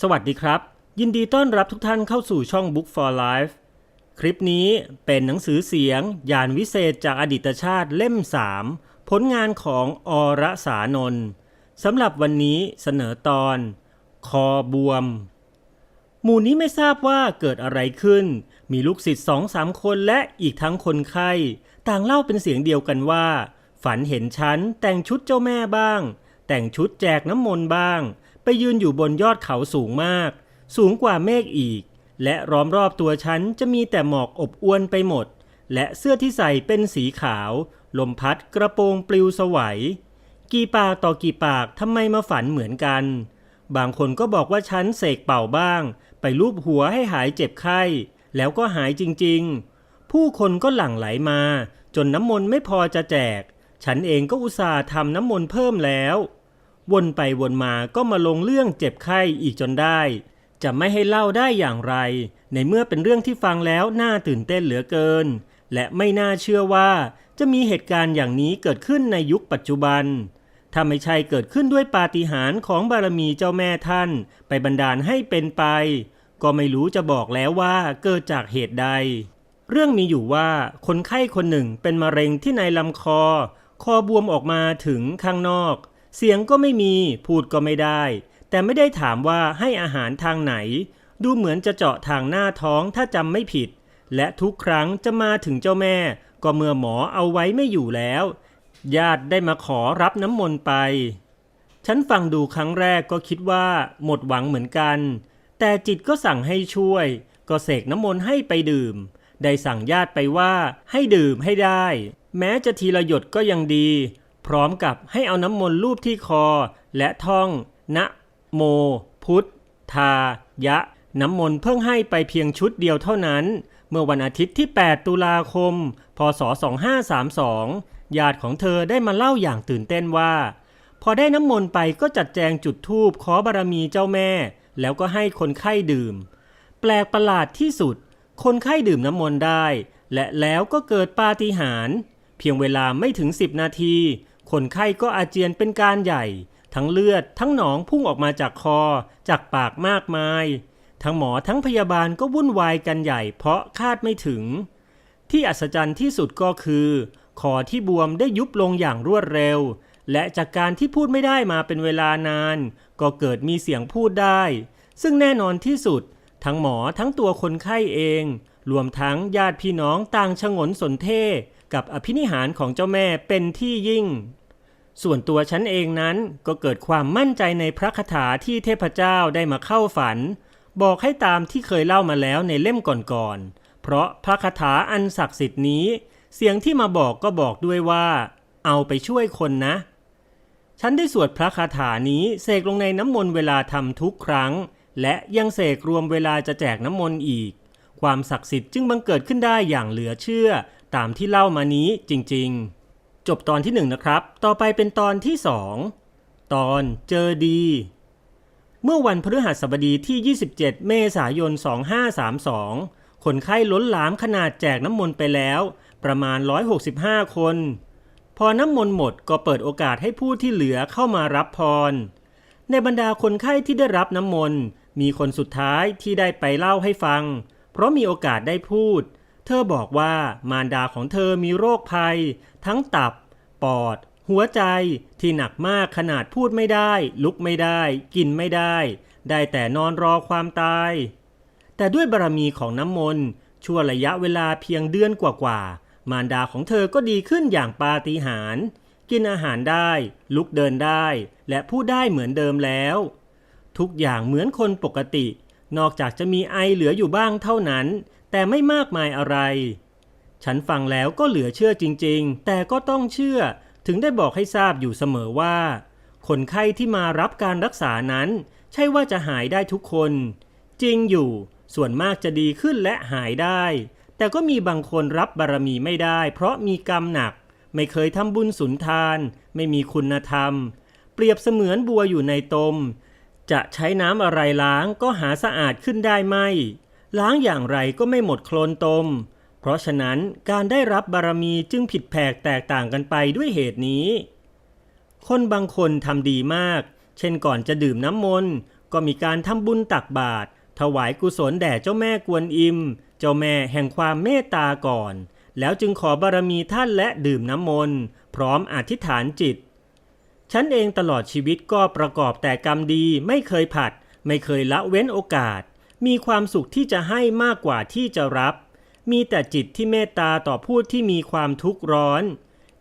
สวัสดีครับ ยินดีต้อนรับทุกท่านเข้าสู่ช่อง Book for Life คลิปนี้เป็นหนังสือเสียง ยานวิเศษจากอดีตชาติเล่ม 3 ผลงานของอรสานนท์สำหรับวันนี้เสนอตอน คอบวม หมู่นี้ไม่ทราบว่าเกิดอะไรขึ้น มีลูกศิษย์สองสามคนและอีกทั้งคนไข้ ต่างเล่าเป็นเสียงเดียวกันว่า ฝันเห็นฉันแต่งชุดเจ้าแม่บ้าง แต่งชุดแจกน้ำมนต์บ้าง ไปยืนอยู่บนยอดเขาสูงมาก สูงกว่าเมฆอีก และล้อมรอบตัวฉันจะมีแต่หมอกอบอวนไปหมด และเสื้อที่ใส่เป็นสีขาว ลมพัดกระโปรงปลิวสวัย กี่ปากต่อกี่ปากทำไมมาฝันเหมือนกัน บางคนก็บอกว่าฉันเสกเป่าบ้าง ไปลูบหัวให้หายเจ็บไข้ แล้วก็หายจริงๆ ผู้คนก็หลั่งไหลมา จนน้ำมนต์ไม่พอจะแจก ฉันเองก็อุตส่าห์ทำน้ำมนต์เพิ่มแล้ว วนไปวนมาก็มาลงเรื่องเจ็บไข้อีกจนได้ จะไม่ให้เล่าได้อย่างไร ในเมื่อเป็นเรื่องที่ฟังแล้วน่าตื่นเต้นเหลือเกิน และไม่น่าเชื่อว่า จะมีเหตุการณ์อย่างนี้เกิดขึ้นในยุคปัจจุบันถ้าไม่ใช่เกิดขึ้นด้วยปาฏิหาริย์ของบารมีเจ้าแม่ท่าน ไปบันดาลให้เป็นไป ก็ไม่รู้จะบอกแล้วว่าเกิดจากเหตุใด เรื่องมีอยู่ว่าคนไข้คนหนึ่งเป็นมะเร็งที่ในลำคอ คอบวมออกมาถึงข้างนอก เสียงก็ไม่มี พูดก็ไม่ได้ แต่ไม่ได้ถามว่าให้อาหารทางไหน ดูเหมือนจะเจาะทางหน้าท้องถ้าจำไม่ผิด และทุกครั้งจะมาถึงเจ้าแม่ ก็เมื่อหมอเอาไว้ไม่อยู่แล้ว ญาติได้มาขอรับน้ำมนต์ไป ฉันฟังดูครั้งแรกก็คิดว่าหมดหวังเหมือนกัน แต่จิตก็สั่งให้ช่วย ก็เสกน้ำมนต์ให้ไปดื่ม ได้สั่งญาติไปว่าให้ดื่มให้ได้ แม้จะทีละหยดก็ยังดี พร้อมกับให้เอาน้ำมนต์ลูบที่คอ และท่อง นะโม พุทธายะ น้ำมนต์เพิ่งให้ไปเพียงชุดเดียวเท่านั้น เมื่อวันอาทิตย์ที่ 8 ตุลาคม พศ 2532 ญาติของเธอได้มาเล่าอย่างตื่นเต้นว่า พอได้น้ำมนต์ไปก็จัดแจงจุดธูปขอบารมีเจ้าแม่ แล้วก็ให้คนไข้ดื่ม แปลกประหลาดที่สุด คนไข้ดื่มน้ำมนต์ได้ และแล้วก็เกิดปาฏิหาริย์เพียงเวลาไม่ถึง 10 นาที คนไข้ก็อาเจียนเป็นการใหญ่ ทั้งเลือดทั้งหนองพุ่งออกมาจากคอ จากปากมากมาย ทั้งหมอทั้งพยาบาลก็วุ่นวายกันใหญ่เพราะคาดไม่ถึง ที่อัศจรรย์ที่สุดก็คือ คอที่บวมได้ยุบลงอย่างรวดเร็ว และจากการที่พูดไม่ได้มาเป็นเวลานาน ก็เกิดมีเสียงพูดได้ ซึ่งแน่นอนที่สุด ทั้งหมอทั้งตัวคนไข้เอง รวมทั้งญาติพี่น้องต่างชงนสนเท กับอภินิหารของเจ้าแม่เป็นที่ยิ่ง ส่วนตัวฉันเองนั้นก็เกิดความมั่นใจในพระคาถาที่เทพเจ้าได้มาเข้าฝัน บอกให้ตามที่เคยเล่ามาแล้วในเล่มก่อนๆ เพราะพระคาถาอันศักดิ์สิทธิ์นี้ เสียงที่มาบอกก็บอกด้วยว่า เอาไปช่วยคนนะ ฉันได้สวดพระคาถานี้เสกลงในน้ำมนต์เวลาทำทุกครั้ง และยังเสกรวมเวลาจะแจกน้ำมนต์อีกความศักดิ์สิทธิ์จึงบังเกิดขึ้นได้อย่างเหลือเชื่อตามที่เล่ามานี้จริงๆ จบตอนที่หนึ่งนะครับ ต่อไปเป็นตอนที่สองตอนเจอดี เมื่อวันพฤหัสบดีที่ 27 เมษายน 2532 คนไข้ล้นหลามขนาดแจกน้ำมนต์ไปแล้ว ประมาณ 165 คน พอน้ำมนต์หมดก็เปิดโอกาสให้ผู้ที่เหลือเข้ามารับพร ในบรรดาคนไข้ที่ได้รับน้ำมนต์มีคนสุดท้ายที่ได้ไปเล่าให้ฟัง เพราะมีโอกาสได้พูด เธอบอกว่ามารดาของเธอมีโรคภัย ทั้งตับ ปอด หัวใจที่หนักมากขนาดพูดไม่ได้ ลุกไม่ได้ กินไม่ได้ ได้แต่นอนรอความตาย แต่ด้วยบารมีของน้ำมนต์ชั่วระยะเวลาเพียงเดือนกว่าๆมารดาของเธอก็ดีขึ้นอย่างปาฏิหาริย์กินอาหารได้ ลุกเดินได้ และพูดได้เหมือนเดิมแล้ว ทุกอย่างเหมือนคนปกติ นอกจากจะมีไอเหลืออยู่บ้างเท่านั้น แต่ไม่มากมายอะไร ฉันฟังแล้วก็เหลือเชื่อจริงๆ แต่ก็ต้องเชื่อถึงได้บอกให้ทราบอยู่เสมอว่า คนไข้ที่มารับการรักษานั้น ใช่ว่าจะหายได้ทุกคน จริงอยู่ส่วนมากจะดีขึ้นและหายได้ แต่ก็มีบางคนรับบารมีไม่ได้ เพราะมีกรรมหนัก ไม่เคยทำบุญสุนทาน ไม่มีคุณธรรม เปรียบเสมือนบัวอยู่ในตม จะใช้น้ำอะไรล้างก็หาสะอาดขึ้นได้ไม่ ล้างอย่างไรก็ไม่หมดโคลนตม เพราะฉะนั้นการได้รับบารมีจึงผิดแผกแตกต่างกันไปด้วยเหตุนี้ คนบางคนทำดีมาก เช่นก่อนจะดื่มน้ำมนต์ก็มีการทำบุญตักบาตรถวายกุศลแด่เจ้าแม่กวนอิม เจ้าแม่แห่งความเมตตาก่อน แล้วจึงขอบารมีท่านและดื่มน้ำมนต์พร้อมอธิษฐานจิต ฉันเองตลอดชีวิตก็ประกอบแต่กรรมดีไม่เคยผัด ไม่เคยละเว้นโอกาส มีความสุขที่จะให้มากกว่าที่จะรับ มีแต่จิตที่เมตตาต่อผู้ที่มีความทุกข์ร้อน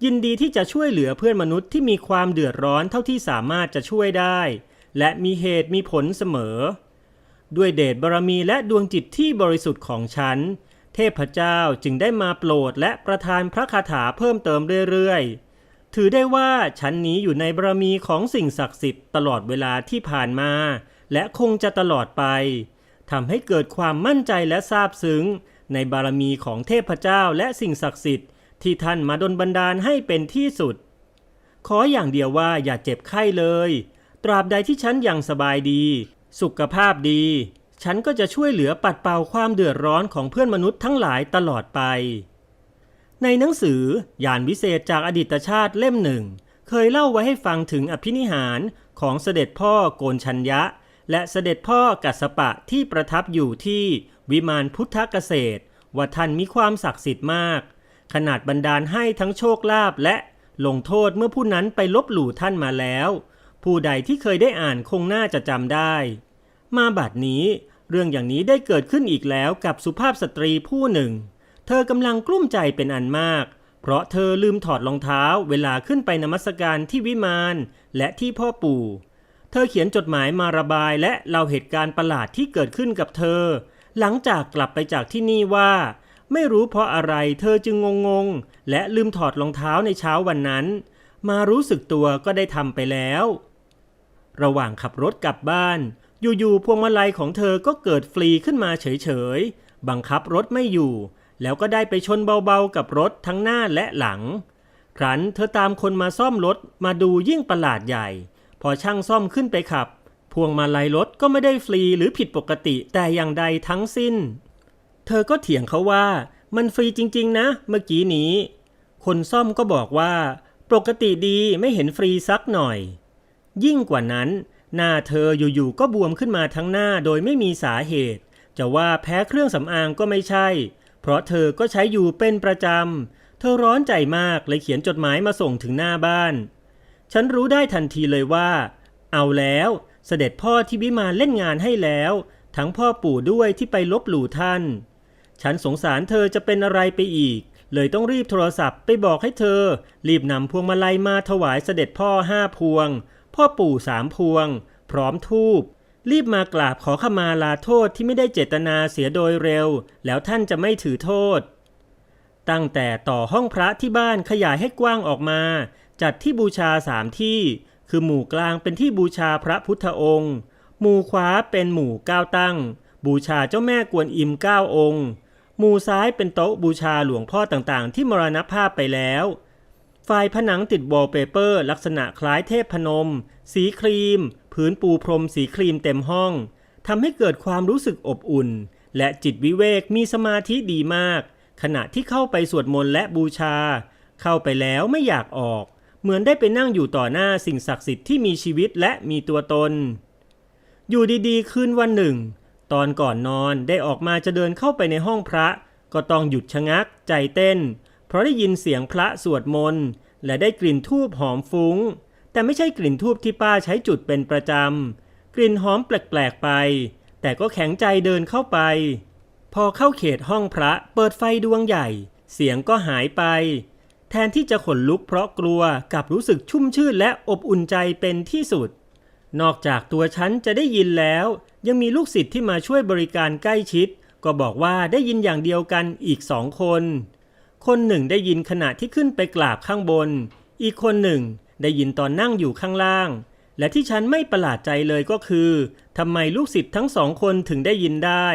ยินดีที่จะช่วยเหลือเพื่อนมนุษย์ที่มีความเดือดร้อนเท่าที่สามารถจะช่วยได้ และมีเหตุมีผลเสมอ ด้วยเดชบารมีและดวงจิตที่บริสุทธิ์ของฉัน เทพเจ้าจึงได้มาโปรดและประทานพระคาถาเพิ่มเติมเรื่อยๆ ถือได้ว่าฉันนี้อยู่ในบารมีของสิ่งศักดิ์สิทธิ์ตลอดเวลาที่ผ่านมา และคงจะตลอดไป ทำให้เกิดความมั่นใจและซาบซึ้ง ในบารมีของเทพเจ้าและสิ่งศักดิ์สิทธิ์ที่ท่านมาดลบันดาลให้เป็นที่สุด ขออย่างเดียวว่าอย่าเจ็บไข้เลย ตราบใดที่ฉันยังสบายดี สุขภาพดี ฉันก็จะช่วยเหลือปัดเป่าความเดือดร้อนของเพื่อนมนุษย์ทั้งหลายตลอดไป ในหนังสือยานวิเศษจากอดีตชาติเล่มหนึ่ง เคยเล่าไว้ให้ฟังถึงอภินิหารของเสด็จพ่อโกนชัญญะ และเสด็จพ่อกัสปะที่ประทับอยู่ที่วิมานพุทธเกษตร ว่าท่านมีความศักดิ์สิทธิ์มาก ขนาดบันดาลให้ทั้งโชคลาภและลงโทษเมื่อผู้นั้นไปลบหลู่ท่านมาแล้ว ผู้ใดที่เคยได้อ่านคงน่าจะจำได้ มาบัดนี้เรื่องอย่างนี้ได้เกิดขึ้นอีกแล้วกับสุภาพสตรีผู้หนึ่ง เธอกำลังกลุ้มใจเป็นอันมาก เพราะเธอลืมถอดรองเท้าเวลาขึ้นไปนมัสการที่วิมานและที่พ่อปู่ เธอเขียนจดหมายมาระบายและเล่าเหตุการณ์ประหลาดที่เกิดขึ้นกับเธอ หลังจากกลับไปจากที่นี่ว่า ไม่รู้เพราะอะไรเธอจึงงงๆ และลืมถอดรองเท้าในเช้าวันนั้น มารู้สึกตัวก็ได้ทำไปแล้ว ระหว่างขับรถกลับบ้าน อยู่ๆพวงมาลัยของเธอก็เกิดฟรีขึ้นมาเฉยๆ บังคับรถไม่อยู่ แล้วก็ได้ไปชนเบาๆกับรถทั้งหน้าและหลัง ครั้นเธอตามคนมาซ่อมรถมาดูยิ่งประหลาดใหญ่ พอช่างซ่อมขึ้นไปขับ พวงมาลัยรถก็ไม่ได้ฟรีหรือผิดปกติแต่อย่างใดทั้งสิ้น เธอก็เถียงเขาว่า มันฟรีจริงๆนะ เมื่อกี้นี้ คนซ่อมก็บอกว่า ปกติดีไม่เห็นฟรีสักหน่อย ยิ่งกว่านั้น หน้าเธออยู่ๆก็บวมขึ้นมาทั้งหน้าโดยไม่มีสาเหตุ จะว่าแพ้เครื่องสำอางก็ไม่ใช่ เพราะเธอก็ใช้อยู่เป็นประจำเธอร้อนใจมากเลยเขียนจดหมายมาส่งถึงหน้าบ้าน ฉันรู้ได้ทันทีเลยว่า เอาแล้วเสด็จพ่อที่วิมานเล่นงานให้แล้ว ทั้งพ่อปู่ด้วยที่ไปลบหลู่ท่าน ฉันสงสารเธอจะเป็นอะไรไปอีก เลยต้องรีบโทรศัพท์ไปบอกให้เธอ รีบนำพวงมาลัยมาถวายเสด็จพ่อห้าพวง พ่อปู่สามพวง พร้อมทูบรีบมากราบขอขมาลาโทษที่ไม่ได้เจตนาเสียโดยเร็ว แล้วท่านจะไม่ถือโทษ ตั้งแต่ต่อห้องพระที่บ้านขยายให้กว้างออกมา จัดที่บูชาสามที่ คือหมู่กลางเป็นที่บูชาพระพุทธองค์ หมู่ขวาเป็นหมู่เก้าตั้ง บูชาเจ้าแม่กวนอิมเก้าองค์ หมู่ซ้ายเป็นโต๊ะบูชาหลวงพ่อต่างๆ ที่มรณภาพไปแล้วฝ่ายผนังติดวอลเปเปอร์ ลักษณะคล้ายเทพพนม สีครีม พื้นปูพรมสีครีมเต็มห้องทำให้เกิดความรู้สึกอบอุ่น และจิตวิเวกมีสมาธิดีมาก ขณะที่เข้าไปสวดมนต์และบูชา เข้าไปแล้วไม่อยากออก เหมือนได้ไปนั่งอยู่ต่อหน้าสิ่งศักดิ์สิทธิ์ที่มีชีวิตและมีตัวตน อยู่ดีๆ คืนวันหนึ่ง ตอนก่อนนอนได้ออกมาจะเดินเข้าไปในห้องพระ ก็ต้องหยุดชะงักใจเต้น เพราะได้ยินเสียงพระสวดมนต์และได้กลิ่นทูบหอมฟุง้ง แต่ไม่ใช่กลิ่นทูบที่ป้าใช้จุดเป็นประจำ กลิ่นหอมแปลกๆไป แต่ก็แข็งใจเดินเข้าไป พอเข้าเขตห้องพระเปิดไฟดวงใหญ่ เสียงก็หายไป แทนที่จะขนลุกเพราะกลัวกับรู้สึกชุ่มชื่นและอบอุ่นใจเป็นที่สุด นอกจากตัวฉันจะได้ยินแล้ว ยังมีลูกศิษย์ที่มาช่วยบริการใกล้ชิด ก็บอกว่าได้ยินอย่างเดียวกันอีกสองคน คนหนึ่งได้ยินขณะที่ขึ้นไปกราบข้างบน อีกคนหนึ่งได้ยินตอนนั่งอยู่ข้างล่าง และที่ฉันไม่ประหลาดใจเลยก็คือทำไมลูกศิษย์ทั้งสองคนถึงได้ยินได้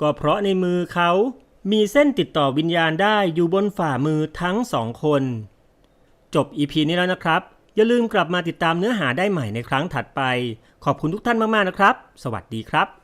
ก็เพราะในมือเขา มีเส้นติดต่อวิญญาณได้อยู่บนฝ่ามือทั้งสองคน จบ EP นี้แล้วนะครับ อย่าลืมกลับมาติดตามเนื้อหาได้ใหม่ในครั้งถัดไป ขอบคุณทุกท่านมาก ๆ นะครับ สวัสดีครับ